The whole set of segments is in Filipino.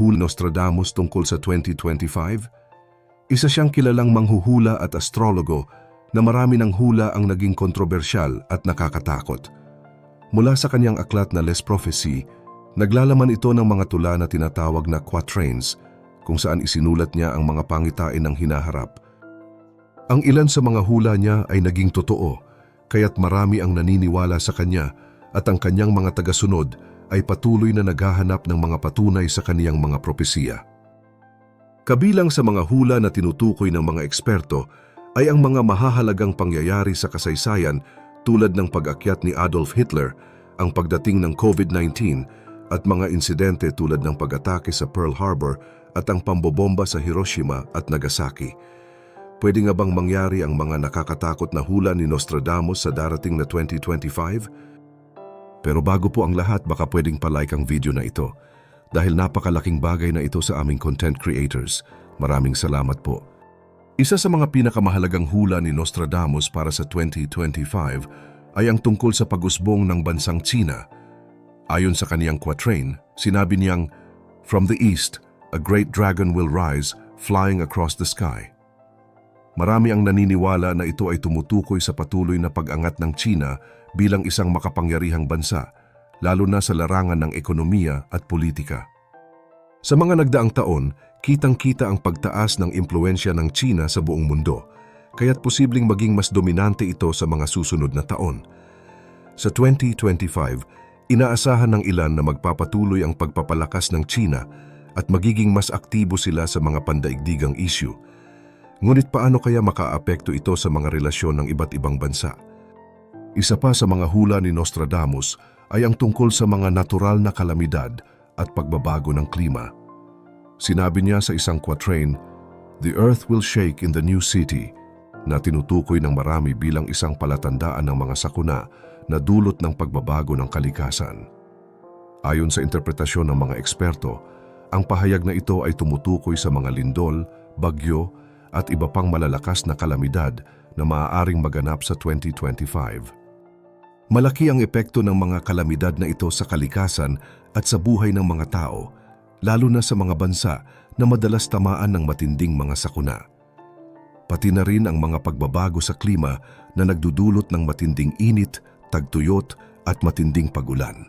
Hul Nostradamus tungkol sa 2025? Isa siyang kilalang manghuhula at astrologo na marami ng hula ang naging kontrobersyal at nakakatakot. Mula sa kanyang aklat na Les Prophecy, naglalaman ito ng mga tula na tinatawag na quatrains kung saan isinulat niya ang mga pangitain ng hinaharap. Ang ilan sa mga hula niya ay naging totoo, kaya't marami ang naniniwala sa kanya at ang kanyang mga tagasunod ay patuloy na naghahanap ng mga patunay sa kaniyang mga propesiya. Kabilang sa mga hula na tinutukoy ng mga eksperto ay ang mga mahahalagang pangyayari sa kasaysayan tulad ng pag-akyat ni Adolf Hitler, ang pagdating ng COVID-19 at mga insidente tulad ng pag-atake sa Pearl Harbor at ang pambobomba sa Hiroshima at Nagasaki. Pwede nga bang mangyari ang mga nakakatakot na hula ni Nostradamus sa darating na 2025? Pero bago po ang lahat, baka pwedeng palike ang video na ito. Dahil napakalaking bagay na ito sa aming content creators. Maraming salamat po. Isa sa mga pinakamahalagang hula ni Nostradamus para sa 2025 ay ang tungkol sa pag-usbong ng bansang China. Ayon sa kaniyang quatrain, sinabi niyang, From the east, a great dragon will rise, flying across the sky. Marami ang naniniwala na ito ay tumutukoy sa patuloy na pag-angat ng China bilang isang makapangyarihang bansa, lalo na sa larangan ng ekonomiya at politika. Sa mga nagdaang taon, kitang-kita ang pagtaas ng impluensya ng China sa buong mundo, kaya't posibleng maging mas dominante ito sa mga susunod na taon. Sa 2025, inaasahan ng ilan na magpapatuloy ang pagpapalakas ng China at magiging mas aktibo sila sa mga pandaigdigang issue. Ngunit paano kaya makaapekto ito sa mga relasyon ng iba't ibang bansa? Isa pa sa mga hula ni Nostradamus ay ang tungkol sa mga natural na kalamidad at pagbabago ng klima. Sinabi niya sa isang quatrain, The earth will shake in the new city, na tinutukoy ng marami bilang isang palatandaan ng mga sakuna na dulot ng pagbabago ng kalikasan. Ayon sa interpretasyon ng mga eksperto, ang pahayag na ito ay tumutukoy sa mga lindol, bagyo, at iba pang malalakas na kalamidad na maaaring maganap sa 2025. Malaki ang epekto ng mga kalamidad na ito sa kalikasan at sa buhay ng mga tao, lalo na sa mga bansa na madalas tamaan ng matinding mga sakuna. Pati na rin ang mga pagbabago sa klima na nagdudulot ng matinding init, tagtuyot at matinding pagulan.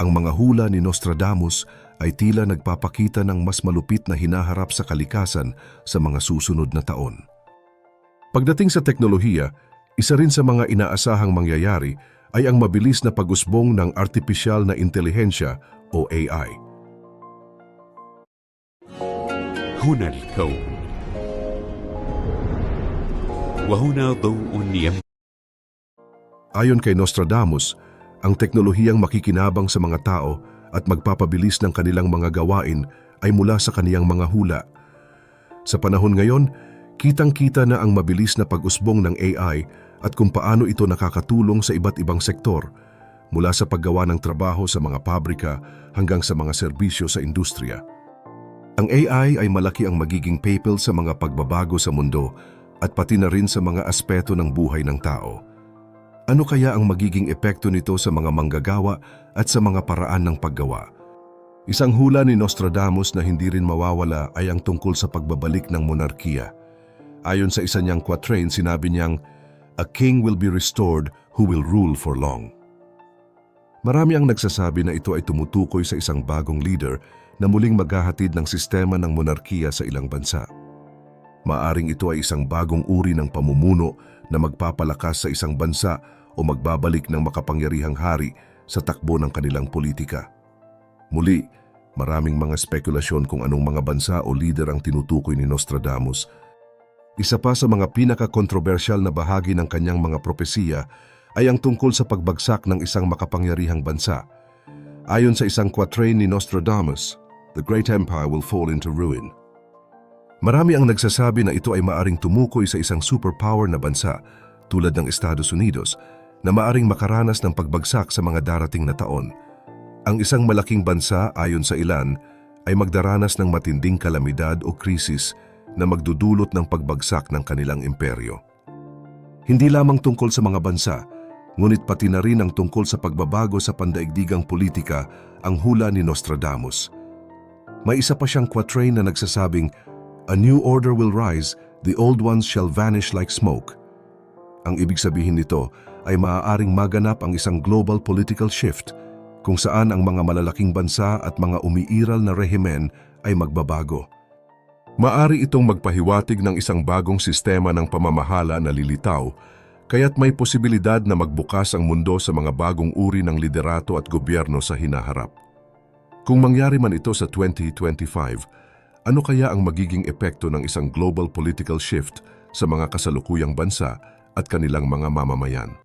Ang mga hula ni Nostradamus ay tila nagpapakita ng mas malupit na hinaharap sa kalikasan sa mga susunod na taon. Pagdating sa teknolohiya, isa rin sa mga inaasahang mangyayari ay ang mabilis na pag-usbong ng artificial na intelihensya o AI. هنا الكون وهنا ضوء يمشي Ayon kay Nostradamus, ang teknolohiyang makikinabang sa mga tao at magpapabilis ng kanilang mga gawain ay mula sa kaniyang mga hula. Sa panahon ngayon, kitang-kita na ang mabilis na pag-usbong ng AI at kung paano ito nakakatulong sa iba't ibang sektor, mula sa paggawa ng trabaho sa mga pabrika hanggang sa mga serbisyo sa industriya. Ang AI ay malaki ang magiging papel sa mga pagbabago sa mundo at pati na rin sa mga aspeto ng buhay ng tao. Ano kaya ang magiging epekto nito sa mga manggagawa at sa mga paraan ng paggawa? Isang hula ni Nostradamus na hindi rin mawawala ay ang tungkol sa pagbabalik ng monarkiya. Ayon sa isa niyang quatrain, sinabi niyang, A king will be restored who will rule for long. Marami ang nagsasabi na ito ay tumutukoy sa isang bagong leader na muling maghahatid ng sistema ng monarkiya sa ilang bansa. Maaring ito ay isang bagong uri ng pamumuno na magpapalakas sa isang bansa o magbabalik ng makapangyarihang hari sa takbo ng kanilang politika. Muli, maraming mga spekulasyon kung anong mga bansa o lider ang tinutukoy ni Nostradamus. Isa pa sa mga pinaka-kontrobersyal na bahagi ng kanyang mga propesiya ay ang tungkol sa pagbagsak ng isang makapangyarihang bansa. Ayon sa isang quatrain ni Nostradamus, the great empire will fall into ruin. Marami ang nagsasabi na ito ay maaring tumukoy sa isang superpower na bansa tulad ng Estados Unidos na maaring makaranas ng pagbagsak sa mga darating na taon. Ang isang malaking bansa ayon sa ilan ay magdaranas ng matinding kalamidad o krisis na magdudulot ng pagbagsak ng kanilang imperyo. Hindi lamang tungkol sa mga bansa, ngunit pati na rin ang tungkol sa pagbabago sa pandaigdigang politika ang hula ni Nostradamus. May isa pa siyang quatrain na nagsasabing, A new order will rise, the old ones shall vanish like smoke. Ang ibig sabihin nito ay maaaring maganap ang isang global political shift kung saan ang mga malalaking bansa at mga umiiral na rehimen ay magbabago. Maari itong magpahiwatig ng isang bagong sistema ng pamamahala na lilitaw, kaya't may posibilidad na magbukas ang mundo sa mga bagong uri ng liderato at gobyerno sa hinaharap. Kung mangyari man ito sa 2025, ano kaya ang magiging epekto ng isang global political shift sa mga kasalukuyang bansa at kanilang mga mamamayan?